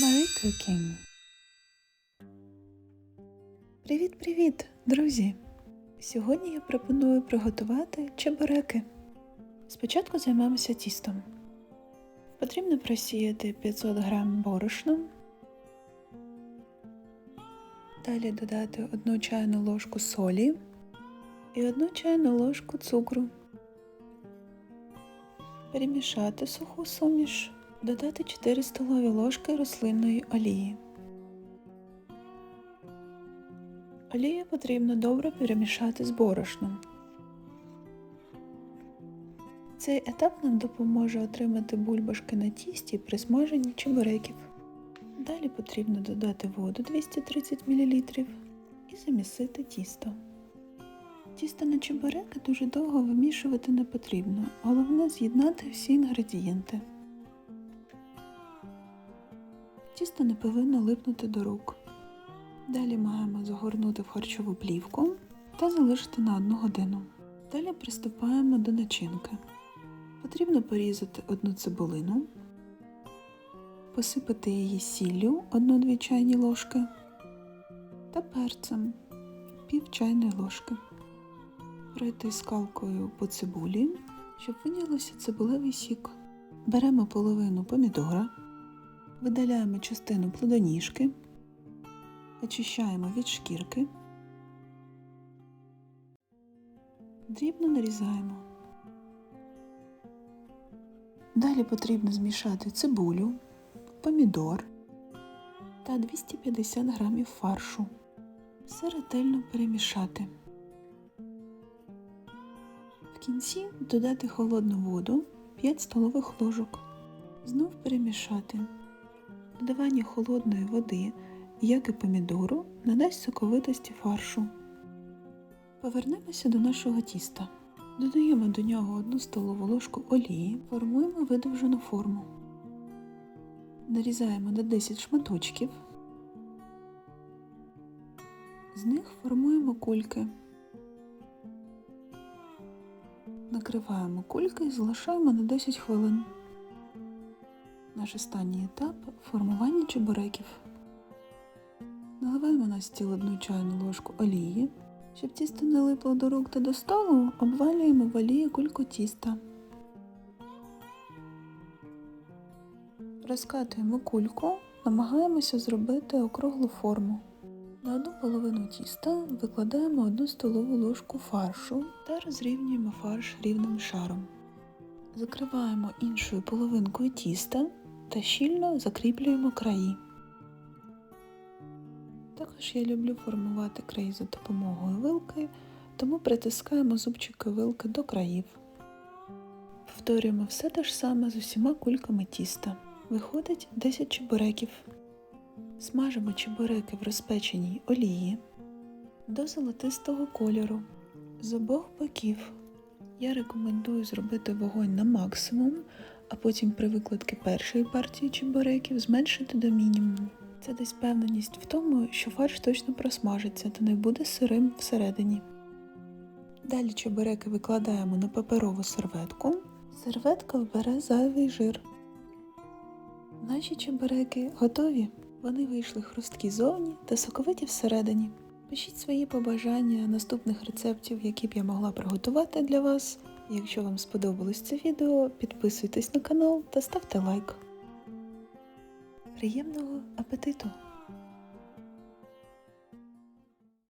Marie Cooking. Привіт-привіт, друзі! Сьогодні я пропоную приготувати чебуреки. Спочатку займемося тістом. Потрібно просіяти 500 г борошна. Далі додати 1 чайну ложку солі і 1 чайну ложку цукру. Перемішати суху суміш, додати 4 столові ложки рослинної олії. Олію потрібно добре перемішати з борошном. Цей етап нам допоможе отримати бульбашки на тісті при смаженні чебуреків. Далі потрібно додати воду 230 мл і замісити тісто. Тісто на чебуреки дуже довго вимішувати не потрібно, головне з'єднати всі інгредієнти. Тісто не повинно липнути до рук. Далі маємо загорнути в харчову плівку та залишити на 1 годину. Далі приступаємо до начинки. Потрібно порізати одну цибулину, посипати її сіллю 1-2 чайні ложки та перцем пів чайної ложки. Пройти скалкою по цибулі, щоб виділився цибулевий сік. Беремо половину помідора, видаляємо частину плодоніжки, очищаємо від шкірки, дрібно нарізаємо. Далі потрібно змішати цибулю, помідор та 250 г фаршу. Все ретельно перемішати. В кінці додати холодну воду 5 столових ложок. Знов перемішати. Додавання холодної води, як і помідору, надасть соковитості фаршу. Повернемося до нашого тіста. Додаємо до нього 1 столову ложку олії, формуємо видовжену форму. Нарізаємо на 10 шматочків. З них формуємо кульки. Накриваємо кульки і залишаємо на 10 хвилин. Наш останній етап формування чебуреків. Наливаємо на стіл одну чайну ложку олії. Щоб тісто не липло до рук та до столу, обвалюємо в олії кульку тіста. Розкатуємо кульку, намагаємося зробити округлу форму. На одну половину тіста викладаємо одну столову ложку фаршу та розрівнюємо фарш рівним шаром. Закриваємо іншою половинкою тіста та щільно закріплюємо краї. Також я люблю формувати краї за допомогою вилки, тому притискаємо зубчики вилки до країв. Повторюємо все те ж саме з усіма кульками тіста. Виходить 10 чебуреків. Смажимо чебуреки в розпеченій олії до золотистого кольору з обох боків. Я рекомендую зробити вогонь на максимум, а потім при викладці першої партії чебуреків зменшити до мінімуму. Це дасть впевненість в тому, що фарш точно просмажиться та не буде сирим всередині. Далі чебуреки викладаємо на паперову серветку. Серветка вбере зайвий жир. Наші чебуреки готові. Вони вийшли хрусткі зовні та соковиті всередині. Пишіть свої побажання наступних рецептів, які б я могла приготувати для вас. Якщо вам сподобалось це відео, підписуйтесь на канал та ставте лайк. Приємного апетиту!